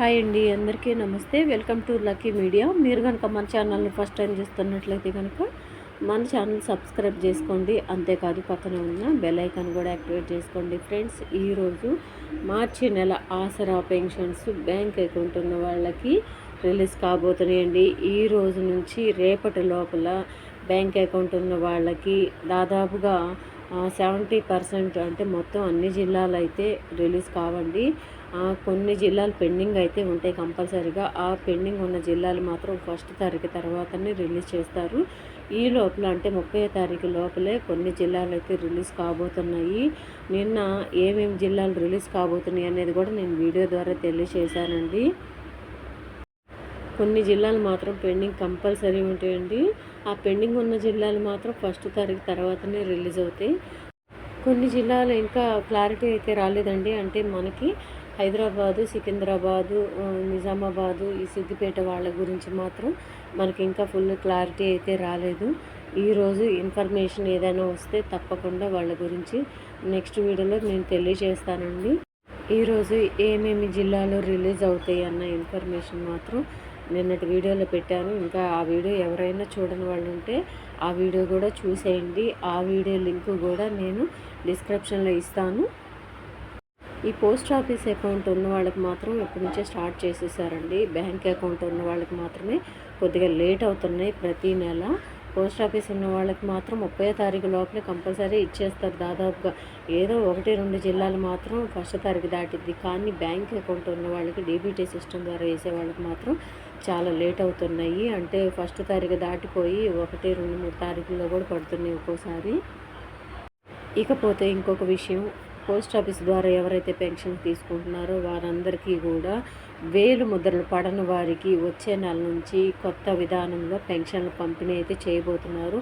Hi అండి అందరికీ నమస్తే. Welcome to lucky media. మీరు కనుక మన ఛానల్ని ఫస్ట్ టైం చూస్తున్నట్లయితే కనుక మన ఛానల్ సబ్స్క్రైబ్ చేసుకోండి. అంతేకాదు పక్కన ఉన్న బెల్ ఐకాన్ కూడా యాక్టివేట్ చేసుకోండి. ఫ్రెండ్స్ ఈరోజు మార్చి నెల ఆసరా పెన్షన్స్ బ్యాంక్ అకౌంట్ ఉన్న వాళ్ళకి రిలీజ్ కాబోతున్నాయండి. ఈ రోజు నుంచి రేపటి లోపల బ్యాంక్ అకౌంట్ ఉన్న వాళ్ళకి దాదాపుగా సెవెంటీ పర్సెంట్ అంటే మొత్తం అన్ని జిల్లాలు అయితే రిలీజ్ కావండి కొన్ని జిల్లాలు పెండింగ్ అయితే ఉంటాయి కంపల్సరీగా. ఆ పెండింగ్ ఉన్న జిల్లాలు మాత్రం ఫస్ట్ తారీఖు తర్వాతనే రిలీజ్ చేస్తారు. ఈ లోపల అంటే ముప్పై తారీఖు లోపలే కొన్ని జిల్లాలు అయితే రిలీజ్ కాబోతున్నాయి. నిన్న ఏమేమి జిల్లాలు రిలీజ్ కాబోతున్నాయి అనేది కూడా నేను వీడియో ద్వారా తెలియజేశానండి కొన్ని జిల్లాలు మాత్రం పెండింగ్ కంపల్సరీ ఉంటాయండి. ఆ పెండింగ్ ఉన్న జిల్లాలు మాత్రం ఫస్ట్ తారీఖు తర్వాతనే రిలీజ్ అవుతాయి. కొన్ని జిల్లాలు ఇంకా క్లారిటీ అయితే రాలేదండి. అంటే మనకి హైదరాబాదు సికింద్రాబాదు నిజామాబాదు ఈ సిద్దిపేట వాళ్ళ గురించి మాత్రం మనకి ఇంకా ఫుల్ క్లారిటీ అయితే రాలేదు. ఈరోజు ఇన్ఫర్మేషన్ ఏదైనా వస్తే తప్పకుండా వాళ్ళ గురించి నెక్స్ట్ వీడియోలో నేను తెలియజేస్తానండి. ఈరోజు ఏమేమి జిల్లాలో రిలీజ్ అవుతాయి అన్న ఇన్ఫర్మేషన్ మాత్రం నిన్నటి వీడియోలో పెట్టాను. ఇంకా ఆ వీడియో ఎవరైనా చూడని వాళ్ళు ఉంటే ఆ వీడియో కూడా చూసేయండి. ఆ వీడియో లింక్ కూడా నేను డిస్క్రిప్షన్లో ఇస్తాను. ఈ పోస్ట్ ఆఫీస్ అకౌంట్ ఉన్న వాళ్ళకి మాత్రం ఇప్పటి నుంచే స్టార్ట్ చేసేసారండి. బ్యాంక్ అకౌంట్ ఉన్న వాళ్ళకి మాత్రమే కొద్దిగా లేట్ అవుతున్నాయి ప్రతీ నెల. పోస్ట్ ఆఫీస్ ఉన్న వాళ్ళకి మాత్రం ముప్పై తారీఖు లోపలే కంపల్సరీ ఇచ్చేస్తారు దాదాపుగా. ఏదో ఒకటి రెండు జిల్లాలు మాత్రం ఫస్ట్ తారీఖు దాటిద్ది. కానీ బ్యాంక్ అకౌంట్ ఉన్న వాళ్ళకి డీబీటీ సిస్టమ్ ద్వారా వేసే వాళ్ళకి మాత్రం చాలా లేట్ అవుతున్నాయి. అంటే ఫస్ట్ తారీఖు దాటిపోయి ఒకటి రెండు మూడు తారీఖుల్లో కూడా పడుతున్నాయి ఒక్కోసారి. ఇకపోతే ఇంకొక విషయం పోస్ట్ ఆఫీస్ ద్వారా ఎవరైతే పెన్షన్ తీసుకుంటున్నారో వారందరికీ కూడా వేలు ముద్రలు పడని వారికి వచ్చే నెల నుంచి కొత్త విధానంలో పెన్షన్లు పంపిణీ అయితే చేయబోతున్నారు.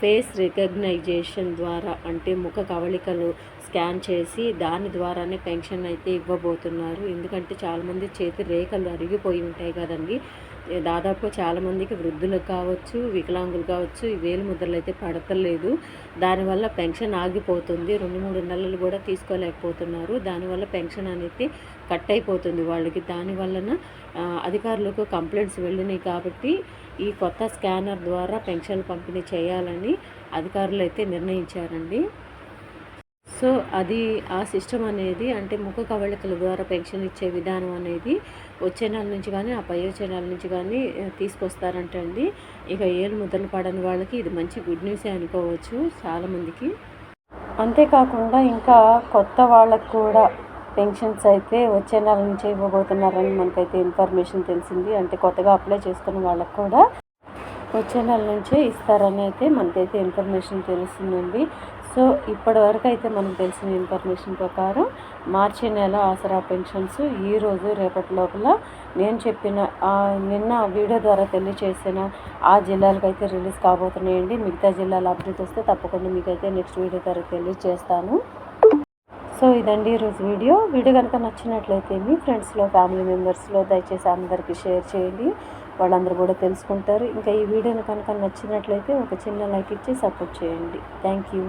ఫేస్ రికగ్నైజేషన్ ద్వారా అంటే ముఖ కవళికలు స్కాన్ చేసి దాని ద్వారానే పెన్షన్ అయితే ఇవ్వబోతున్నారు. ఎందుకంటే చాలామంది చేతి రేఖలు అరిగిపోయి ఉంటాయి కదండి. దాదాపు చాలామందికి వృద్ధులకు కావచ్చు వికలాంగులు కావచ్చు ఈ వేలు ముద్రలు అయితే పడతలేదు. దానివల్ల పెన్షన్ ఆగిపోతుంది. రెండు మూడు నెలలు కూడా తీసుకోలేకపోతున్నారు. దానివల్ల పెన్షన్ అనేది కట్ అయిపోతుంది వాళ్ళకి. దానివలన అధికారులకు కంప్లైంట్స్ వెళ్ళినాయి కాబట్టి ఈ కొత్త స్కానర్ ద్వారా పెన్షన్ పంపిణీ చేయాలని అధికారులు అయితే నిర్ణయించారండి. సో అది ఆ సిస్టమ్ అనేది అంటే ముఖ కవళికల ద్వారా పెన్షన్ ఇచ్చే విధానం అనేది వచ్చే నెల నుంచి కానీ ఆ పై వచ్చే నెల నుంచి కానీ తీసుకొస్తారంటండి ఇక ఏళ్ళు ముద్రలు పడని వాళ్ళకి ఇది మంచి గుడ్ న్యూసే అనుకోవచ్చు చాలామందికి. అంతేకాకుండా ఇంకా కొత్త వాళ్ళకు కూడా పెన్షన్స్ అయితే వచ్చే నెల నుంచి ఇవ్వబోతున్నారని మనకైతే ఇన్ఫర్మేషన్ తెలిసింది. అంటే కొత్తగా అప్లై చేసుకున్న వాళ్ళకు కూడా వచ్చే నెల నుంచే ఇస్తారని అయితే మనకైతే ఇన్ఫర్మేషన్ తెలుస్తుందండి. సో ఇప్పటి వరకు అయితే మనకు తెలిసిన ఇన్ఫర్మేషన్ ప్రకారం మార్చి నెల ఆసరా పెన్షన్స్ ఈరోజు రేపటి లోపల నేను చెప్పిన నిన్న వీడియో ద్వారా తెలియచేసిన ఆ జిల్లాలకు అయితే రిలీజ్ కాబోతున్నాయండి. మిగతా జిల్లాల అప్డేట్ వస్తే తప్పకుండా మీకైతే నెక్స్ట్ వీడియో ద్వారా తెలియజేస్తాను సో ఇదండి ఈరోజు వీడియో. వీడియో కనుక నచ్చినట్లయితే మీ ఫ్రెండ్స్లో ఫ్యామిలీ మెంబర్స్లో దయచేసి అందరికీ షేర్ చేయండి. వాళ్ళందరూ కూడా తెలుసుకుంటారు. ఇంకా ఈ వీడియోని కనుక నచ్చినట్లయితే ఒక చిన్న లైక్ ఇచ్చి సపోర్ట్ చేయండి. Thank you.